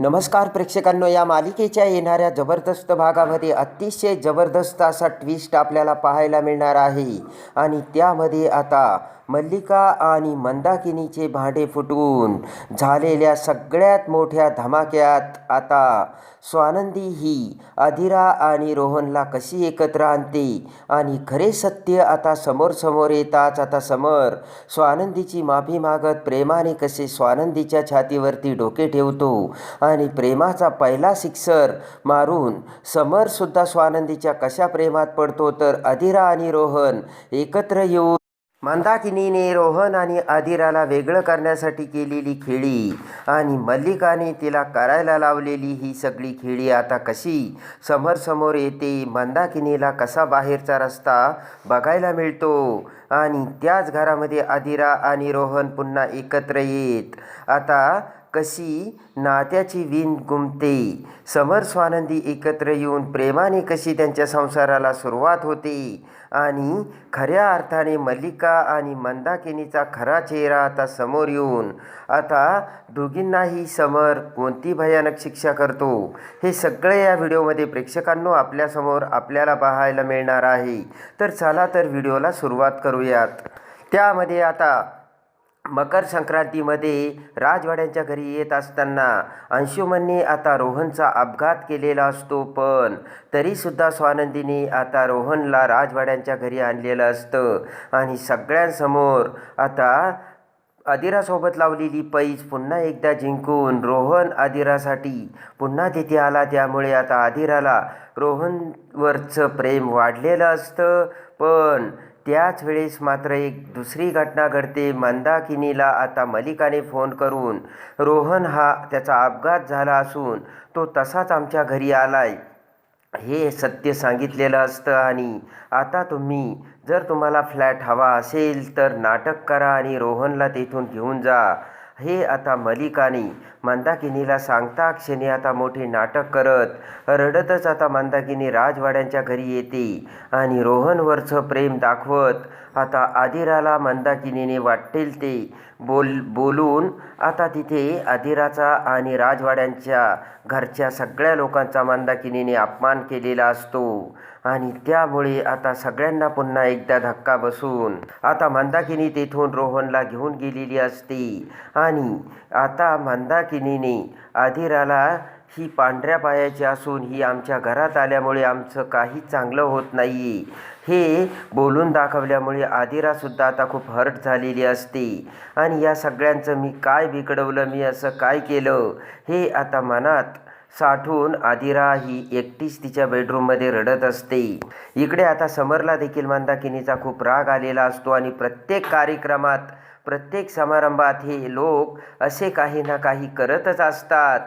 नमस्कार प्रेक्षकांनो या मालिकेच्या येणाऱ्या जबरदस्त भागामध्ये अतिशय जबरदस्त असा ट्विस्ट आपल्याला पाहायला मिळणार आहे. आणि त्यामध्ये आता मल्लिका आणि मंदाकिनीचे भांडे फुटून झालेल्या सगळ्यात मोठ्या धमाक्यात आता स्वानंदी ही अधिरा आणि रोहनला कशी एकत्र आणते आणि खरे सत्य आता समोर समोर येताच आता समर स्वानंदीची माफी मागत प्रेमाने कसे स्वानंदीच्या छातीवरती डोके ठेवतो आणि प्रेमाचा पहिला सिक्सर मारून समरसुद्धा स्वानंदीच्या कशा प्रेमात पडतो तर अधिरा आणि रोहन एकत्र येऊन मंदाकिनीने रोहन आणि अधिराला वेगळं करण्यासाठी केलेली खेळी आणि मल्लिकाने तिला करायला लावलेली ही सगळी खेळी आता कशी? समोर येते मंदाकिनीला कसा बाहेरचा रस्ता बघायला मिळतो? आणि त्याच घरामध्ये अधिरा आणि रोहन पुन्हा एकत्र येत आता कशी नात्याची विण गुमते? समर स्वानंदी एकत्र येऊन प्रेमाने कशी त्यांच्या संसाराला सुरुवात होते? आणि खऱ्या अर्थाने मल्लिका आणि मंदाकिनीचा खरा चेहरा आता समोर येऊन आता दोघींनाही समर कोणती भयानक शिक्षा करतो? हे सगळे या व्हिडिओमध्ये प्रेक्षकांनो आपल्यासमोर आपल्याला पाहायला मिळणार आहे. तर चला तर व्हिडिओला सुरुवात करूयात. त्यामध्ये आता मकर संक्रांतीमध्ये राजवाड्यांच्या घरी येत असताना अंशुमनने आता रोहनचा अपघात केलेला असतो पण तरीसुद्धा स्वानंदीने आता रोहनला राजवाड्यांच्या घरी आणलेलं असतं आणि सगळ्यांसमोर आता अधिरासोबत लावलेली पैज पुन्हा एकदा जिंकून रोहन अधिरासाठी पुन्हा तिथे आला. त्यामुळे आता अधिराला रोहनवरचं प्रेम वाढलेलं असतं पण त्याच वेळेस मात्र एक दुसरी घटना घडते मंदाकिनीला आता मलिकाने फोन करून रोहन हा त्याचा अपघात झाला असून तो तसाच आमच्या घरी आलाय. हे सत्य सांगितलेलं असतं आणि आता तुम्ही जर तुम्हाला फ्लॅट हवा असेल तर नाटक करा आणि रोहनला तेथून घेऊन जा. हे आता मलिकानी मंदाकिनीला सांगता क्षणी आता मोठे नाटक करत रडतच आता मंदाकिनी राजवाड्यांच्या घरी येते आणि रोहनवरचं प्रेम दाखवत आता आदिराला मंदाकिनीने वाटेल ते बोल बोलून आता तिथे आदिराचा आणि राजवाड्यांच्या घरच्या सगळ्या लोकांचा मंदाकिनीने अपमान केलेला असतो. आणि त्यामुळे आता सगळ्यांना पुन्हा एकदा धक्का बसून. आता मंदाकिनी तेथून रोहनला घेऊन गेलेली असते. आणि आता मंदाकिनीने आधिराला ही पांढऱ्या पायाची असून ही आमच्या घरात आल्यामुळे आमचं काही चांगलं होत नाही हे बोलून दाखवल्यामुळे आदिरासुद्धा आता खूप हर्ट झालेली असते. आणि या सगळ्यांचं मी काय बिघडवलं मी असं काय केलं हे आता मनात साठून आदिरा ही एकटीच तिच्या बेडरूममध्ये रडत असते. इकडे आता समरला देखील मंदाकिनीचा खूप राग आलेला असतो आणि प्रत्येक कार्यक्रमात प्रत्येक समारंभात हे लोक असे काही ना काही करतच असतात.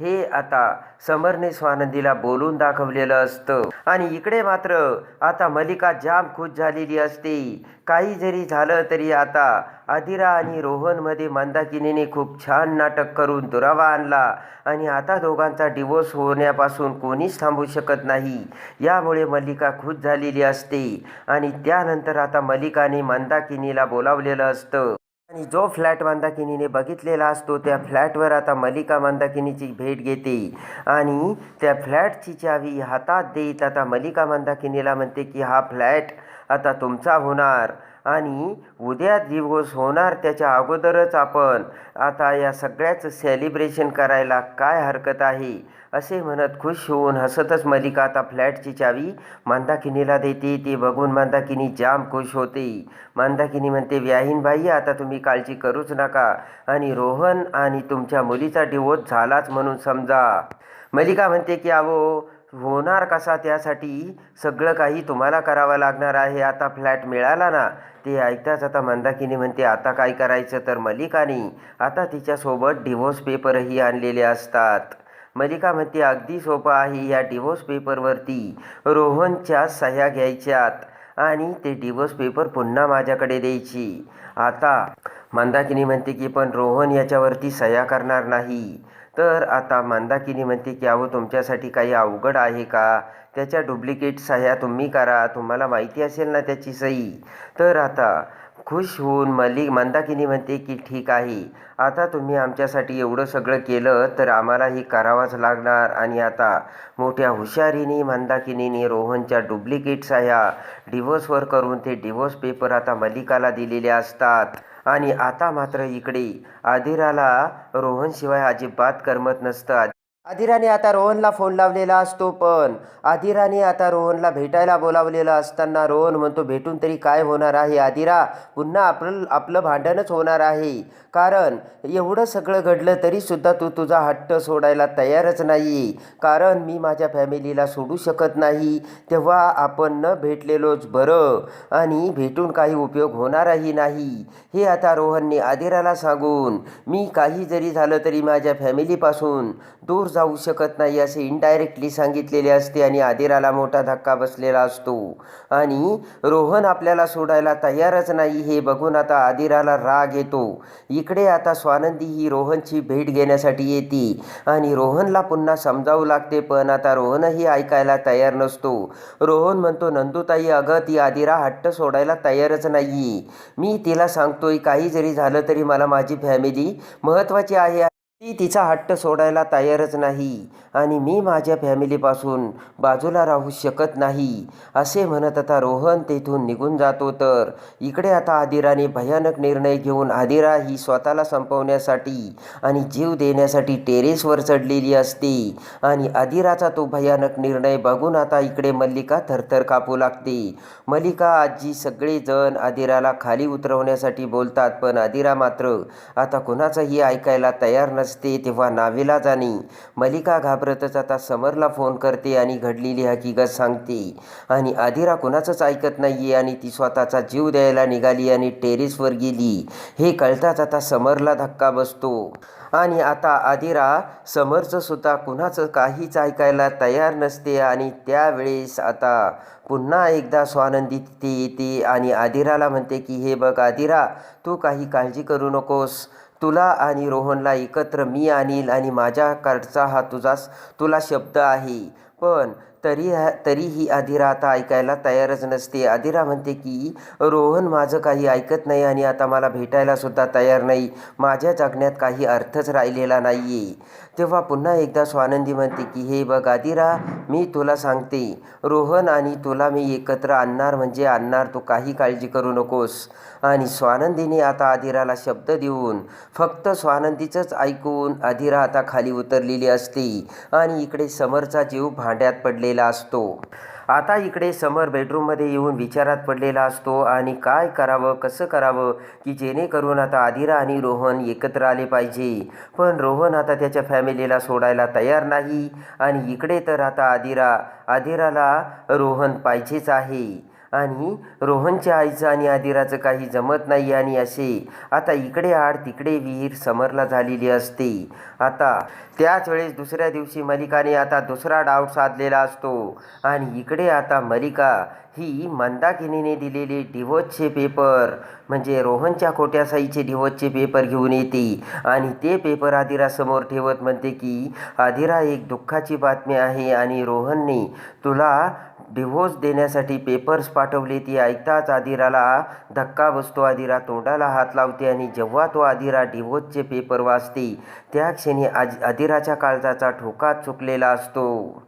हे आता समरने स्वानंदीला बोलून दाखवलेलं असतं. आणि इकडे मात्र आता मलिका जाम खुश झालेली असते. काही जरी झालं तरी आता अधिरा आणि रोहनमध्ये मंदाकिनीने खूप छान नाटक करून दुरावा आणला. आणि आता दोघांचा डिवोर्स होण्यापासून कोणीच थांबू शकत नाही. यामुळे मल्लिका खुश झालेली असते. आणि त्यानंतर आता मलिकाने मंदाकिनीला बोलावलेलं असतं. आणि जो फ्लॅट मंदाकिनीने बघितलेला असतो त्या फ्लॅटवर आता मलिका मंदाकिनीची भेट घेते. आणि त्या फ्लॅटची चावी हातात देत आता मलिका मंदाकिनीला म्हणते की हा फ्लॅट आता तुमचा होणार. आणि उद्या दिवस होणार त्याच्या अगोदरच आपण. आता या सगळ्याचं सेलिब्रेशन करायला काय हरकत आहे? असे म्हणत खुश होऊन हसतच मलिका आता फ्लॅटची चावी मंदाकिनीला देते. ते बघून मंदाकिनी जाम खुश होते. मंदाकिनी म्हणते व्याहीनबाई आता तुम्ही काळजी करूच नका. आणि रोहन आणि तुमच्या मुलीचा डिवोर्स झालाच म्हणून समजा. मलिका म्हणते की अहो होणार कसा त्यासाठी सगळं काही तुम्हाला करावं लागणार आहे. आता फ्लॅट मिळाला ना ते ऐकताच आता मंदाकिनी म्हणते आता काय करायचं? तर मलिकाने आता तिच्यासोबत डिवोर्स पेपरही आणलेले असतात. मलिका म्हणते अगदी सोपं आहे या डिवोर्स पेपरवरती रोहनच्या सह्या घ्यायच्यात आणि ते डिवोर्स पेपर पुन्हा माझ्याकडे द्यायची. आता मंदाकिनी म्हणते की पण रोहन याच्यावरती सह्या करणार नाही. तर आता मंदाकिनी म्हणते की अहो तुमच्यासाठी काही अवघड आहे का? त्याच्या डुप्लिकेट सह्या तुम्ही करा. तुम्हाला माहिती असेल ना त्याची सही. तर आता खुश होऊन मलिक मंदाकिनी म्हणते की ठीक आहे. आता तुम्ही आमच्यासाठी एवढं सगळं केलं तर आम्हाला हे करावंच लागणार. आणि आता मोठ्या हुशारीने मंदाकिनीने रोहनच्या डुप्लिकेट साह्या डिवोर्सवर करून ते डिवोर्स पेपर आता मलिकाला दिलेले असतात. आणि आता मात्र इकडे आदिराला रोहनशिवाय अजिबात करमत नसतं. आदिराने आता रोहनला फोन लावलेला असतो पण आदिराने आता रोहनला भेटायला बोलावलेला असताना रोहन म्हणतो भेटून तरी काय होणार आहे आदिरा पुन्हा आपलं आपलं भांडणच होणार आहे. कारण एवढं सगळं घडलं तरीसुद्धा तू तुझा हट्ट सोडायला तयारच नाही. कारण मी माझ्या फॅमिलीला सोडू शकत नाही. तेव्हा आपण न भेटलेलोच बरं. आणि भेटून काही उपयोग होणारही नाही. हे आता रोहनने आदिराला सांगून मी काही जरी झालं तरी माझ्या फॅमिलीपासून दूर जाऊ शकत नाही असे इनडायरेक्टली सांगितलेले असते आणि आदिराला मोठा धक्का बसलेला असतो. आणि रोहन आपल्याला सोडायला तयारच नाही हे बघून आता आदिराला राग येतो. इकडे आता स्वानंदी ही रोहनची भेट घेण्यासाठी येते आणि रोहनला पुन्हा समजावू लागते पण आता रोहनही ऐकायला तयार नसतो. रोहन म्हणतो नंदूताई अगं ती आदिरा हट्ट सोडायला तयारच नाही मी तिला सांगतोय काही जरी झालं तरी मला माझी फॅमिली महत्त्वाची आहे. ती तिचा हट्ट सोडायला तयारच नाही आणि मी माझ्या फॅमिलीपासून बाजूला राहू शकत नाही असे म्हणत आता रोहन तेथून निघून जातो. तर इकडे आता आदिराने भयानक निर्णय घेऊन आदिरा ही स्वतःला संपवण्यासाठी आणि जीव देण्यासाठी टेरेसवर चढलेली असते आणि आदिराचा तो भयानक निर्णय बघून आता इकडे मल्लिका थरथर कापू लागते. मल्लिका आजी सगळेजण आदिराला खाली उतरवण्यासाठी बोलतात पण आदिरा मात्र आता कुणाचंही ऐकायला तयार नसते. असते तेव्हा नाविलाजाने मलिका घाबरतच आता समरला फोन करते आणि घडलेली हकीकत सांगते. आणि आदिरा कुणाचंच ऐकत नाहीये आणि ती स्वतःचा जीव द्यायला निघाली आणि टेरेसवर गेली. हे कळताच आता समरला धक्का बसतो. आणि आता आदिरा समरचं सुद्धा कुणाचं काहीच ऐकायला तयार नसते आणि त्यावेळेस आता पुन्हा एकदा स्वानंदी तिथे येते आणि आदिराला म्हणते की हे बघ आदिरा तू काही काळजी करू नकोस. तुला आणि रोहनला एकत्र मी आणील आणि माझ्याकडचा हा तुझाच तुला शब्द आहे. पण तरी तरीही अधिरा आता ऐकायला तयारच नसते. अधिरा म्हणते की रोहन माझं काही ऐकत नाही आणि आता मला भेटायला सुद्धा तयार नाही. माझ्या जगण्यात काही अर्थच राहिलेला नाही आहे तेव्हा पुन्हा एकदा स्वानंदी म्हणते की हे बघ अधिरा मी तुला सांगते. रोहन आणि तुला मी एकत्र आणणार म्हणजे आणणार तू काही काळजी करू नकोस. आणि स्वानंदीने आता अधिराला शब्द देऊन फक्त स्वानंदीचंच ऐकून अधिरा आता खाली उतरलेली असते आणि इकडे समरचा जीव भांड्यात पडलेला असतो. आता इकडे समर बेडरूममध्ये येऊन विचारात पडलेला असतो आणि काय करावं कसं करावं की जेणेकरून आता आदिरा आणि रोहन एकत्र आले पाहिजे. पण रोहन आता त्याच्या फॅमिलीला सोडायला तयार नाही आणि इकडे तर आता आदिरा आदिराला रोहन पाहिजेच आहे. आणि रोहनच्या आईचं आणि आदिराचं काही जमत नाही आणि असे. आता इकडे आड तिकडे विहीर समरला झालेली असते. आता त्याच वेळेस दुसऱ्या दिवशी मलिकाने आता दुसरा डाऊट साधलेला असतो. आणि इकडे आता मलिका ही मंदाकिनीने दिलेले डिवोर्सचे पेपर म्हणजे रोहनच्या खोट्या साईचे पेपर घेऊन येते. आणि ते पेपर आदिरासमोर ठेवत म्हणते की आदिरा एक दुःखाची बातमी आहे आणि रोहनने तुला डिव्होर्स देण्यासाठी पेपर्स पाठवले ती ऐकताच आदिराला धक्का बसतो. आदिरा तोंडाला हात लावते आणि जेव्हा तो आदिरा डिव्होर्सचे पेपर वाचते त्या क्षणी आज आदिराच्या काळजाचा ठोका चुकलेला असतो.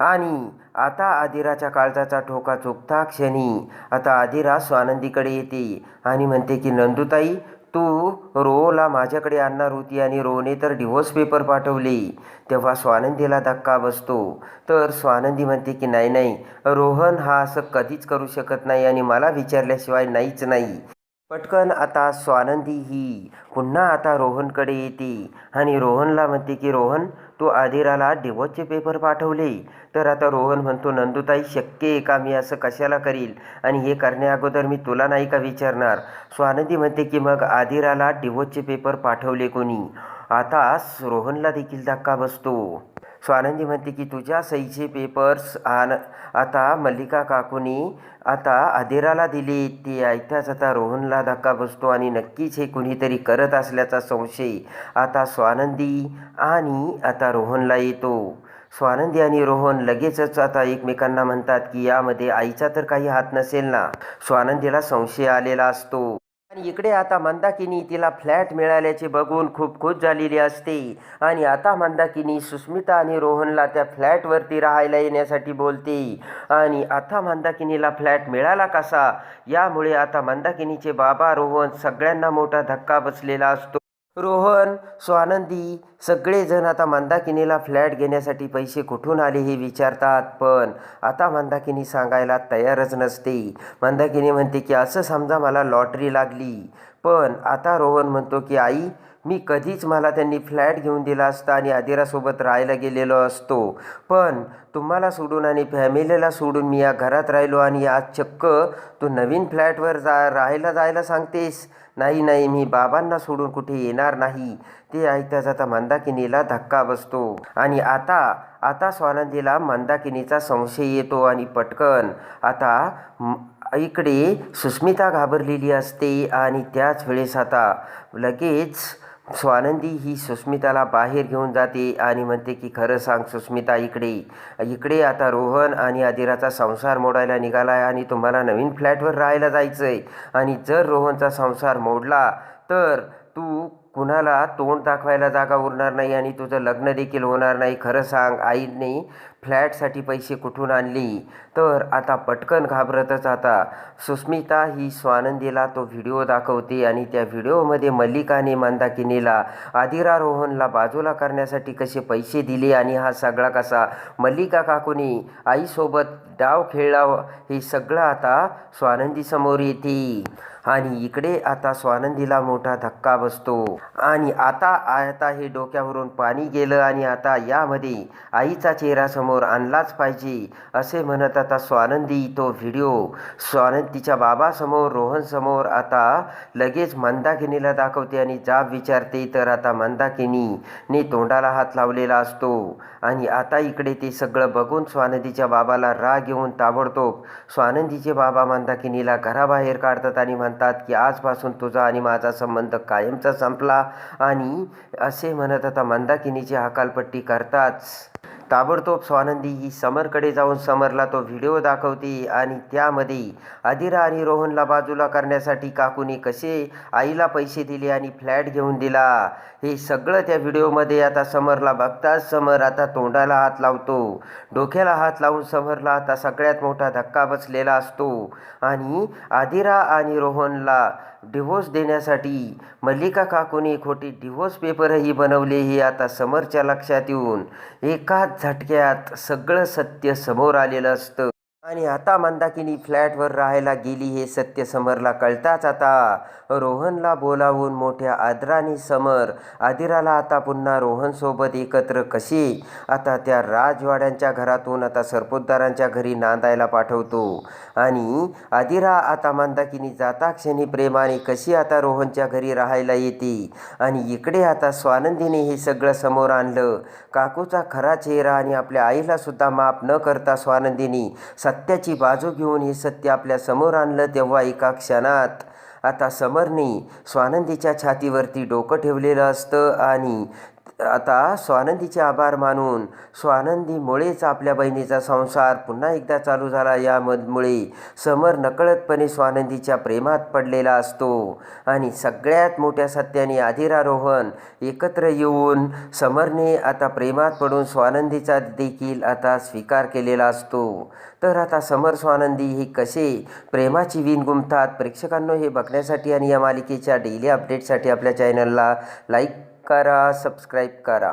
आणि आता आदिराच्या काळजाचा ठोका चुकता क्षणी आता आदिरा स्वानंदीकडे येते आणि म्हणते की नंदुताई तू रोला माझ्याकडे आणणार होती आणि रोने तर डिवोर्स पेपर पाठवले. तेव्हा स्वानंदीला धक्का बसतो. तर स्वानंदी म्हणते की नाही नाही रोहन हा असं कधीच करू शकत नाही आणि मला विचारल्याशिवाय नाहीच नाही. पटकन आता स्वानंदी ही पुन्हा आता रोहनकडे येते आणि रोहनला म्हणते की रोहन तू आदिराला डिवोर्सचे पेपर पाठवले. तर आता रोहन म्हणतो नंदुताई शक्य आहे का मी असं कशाला करील? आणि हे करण्याअगोदर मी तुला नाही का विचारणार? स्वानंदी म्हणते की मग आदिराला डिवोर्सचे पेपर पाठवले कोणी? आता रोहनला देखील धक्का बसतो. स्वानंदी म्हणते की तुझ्या सहीचे पेपर्स आण आता मल्लिका काकूनी आता आदिराला दिले. ते ऐकताच आता रोहनला धक्का बसतो आणि नक्कीच हे कुणीतरी करत असल्याचा संशय आता स्वानंदी आणि आता रोहनला येतो. स्वानंदी आणि रोहन लगेचच आता एकमेकांना म्हणतात की यामध्ये आईचा तर काही हात नसेल ना? स्वानंदीला संशय आलेला असतो. आणि इकडे आता मंदाकिनी तिला फ्लॅट मिळाल्याचे बघून खूप खुश झालेली असते. आणि आता मंदाकिनी सुस्मिता आणि रोहनला त्या फ्लॅटवरती राहायला येण्यासाठी बोलते. आणि आता मंदाकिनीला फ्लॅट मिळाला कसा? यामुळे आता मंदाकिनीचे बाबा रोहन सगळ्यांना मोठा धक्का बसलेला असतो. रोहन स्वानंदी सगळेजण आता मंदाकिनीला फ्लॅट घेण्यासाठी पैसे कुठून आले हे विचारतात. पण आता मंदाकिनी सांगायला तयारच नसते. मंदाकिनी म्हणते की असं समजा मला लॉटरी लागली. पण आता रोहन म्हणतो की आई मी कधीच मला त्यांनी फ्लॅट घेऊन दिला असता आणि आदिरासोबत राहायला गेलेलो असतो. पण तुम्हाला सोडून आणि फॅमिलीला सोडून मी या घरात राहिलो आणि आज चक्क तू नवीन फ्लॅटवर जा राहायला जायला सांगतेस? नाही नाही मी बाबांना सोडून कुठे येणार नाही. ते ऐकताच आता मंदाकिनीला धक्का बसतो. आणि आता आता स्वानंदीला मंदाकिनीचा संशय येतो आणि पटकन आता इकडे सुस्मिता घाबरलेली असते आणि त्याच वेळेस आता लगेच स्वानंदी ही सुस्मिताला बाहेर घेऊन जाते आणि म्हणते की खरं सांग सुस्मिता इकडे इकडे आता रोहन आणि आदिराचा संसार मोडायला निघाला आहे आणि तुम्हाला नवीन फ्लॅटवर राहायला जायचं आहे आणि जर रोहनचा संसार मोडला तर तू कुणाला तोंड दाखवायला जागा उरणार नाही आणि तुझं लग्न देखील होणार नाही. खरं सांग आईने फ्लॅटसाठी पैसे कुठून आणली? तर आता पटकन घाबरतच आता. सुस्मिता ही स्वानंदीला तो व्हिडिओ दाखवते आणि त्या व्हिडिओमध्ये मल्लिकाने मंदाकिनीला आदिरा रोहनला बाजूला करण्यासाठी कसे पैसे दिले आणि हा सगळा कसा? मल्लिका काकूनी आईसोबत डाव खेळला हे सगळं आता स्वानंदीसमोर येते. आणि इकडे आता स्वानंदीला मोठा धक्का बसतो. आणि आता आता हे डोक्यावरून पाणी गेलं आणि आता यामध्ये आईचा चेहरा समोर आणलाच पाहिजे असे म्हणत आता स्वानंदी तो व्हिडिओ. स्वानंदीच्या बाबासमोर रोहनसमोर आता लगेच मंदाकिनीला दाखवते आणि जाब विचारते तर आता मंदाकिनीने तोंडाला हात लावलेला असतो. आणि आता इकडे ते सगळं बघून स्वानंदीच्या बाबाला राग येऊन ताबडतोब स्वानंदीचे बाबा मंदाकिनीला घराबाहेर काढतात आणि म्हणतात की आजपासून तुझा आणि माझा संबंध कायमचा संपला. आणि असे म्हणत आता मंदाकिनीची हकालपट्टी करताच ताबडतोब स्वानंदी ही समरकडे जाऊन समरला तो व्हिडिओ दाखवते आणि त्यामध्ये आदिरा आणि रोहनला बाजूला करण्यासाठी काकूनी कसे आईला पैसे दिले आणि फ्लॅट घेऊन दिला हे सगळं त्या व्हिडिओमध्ये आता समरला बघताच समर आता तोंडाला हात लावतो. डोक्याला हात लावून समरला आता सगळ्यात मोठा धक्का बसलेला असतो. आणि आदिरा आणि रोहनला डिव्होर्स देण्यासाठी मल्लिका काकूने खोटे डिव्होर्स पेपरही बनवले हे आता समरच्या लक्षात येऊन एकाच झटक्यात सगळं सत्य समोर आलेलं असतं. आणि आता मंदाकिनी फ्लॅटवर राहायला गेली हे सत्य समरला कळताच आता. रोहनला बोलावून मोठ्या आदराने समर आदिराला आता पुन्हा रोहनसोबत एकत्र कशी? आता त्या राजवाड्यांच्या घरातून आता सरपोतदारांच्या घरी नांदायला पाठवतो. आणि आदिरा आता मंदाकिनी जाता क्षणी प्रेमाने कशी आता रोहनच्या घरी राहायला येते? आणि इकडे आता स्वानंदीने हे सगळं समोर आणलं. काकूचा खरा चेहरा आणि आपल्या आईलासुद्धा माफ न करता स्वानंदीने सत्याची बाजू घेऊन हे सत्य आपल्यासमोर आणलं तेव्हा एका क्षणात. आता समरने स्वानंदीच्या छातीवरती डोकं ठेवलेलं असतं आणि आता स्वानंदीचे आभार मानून स्वानंदीमुळेच आपल्या बहिणीचा संसार पुन्हा एकदा चालू झाला. यामुळे समर नकळतपणे स्वानंदीच्या प्रेमात पडलेला असतो आणि सगळ्यात मोठ्या सत्याने आधिरारोहण एकत्र येऊन समरने आता प्रेमात पडून स्वानंदीचा देखील आता स्वीकार केलेला असतो. तर आता समर स्वानंदी हे कसे प्रेमाची विण गुंफतात? प्रेक्षकांनो हे बघण्यासाठी आणि या मालिकेच्या डेली अपडेटसाठी आपल्या चॅनलला लाईक करा सबस्क्राईब करा.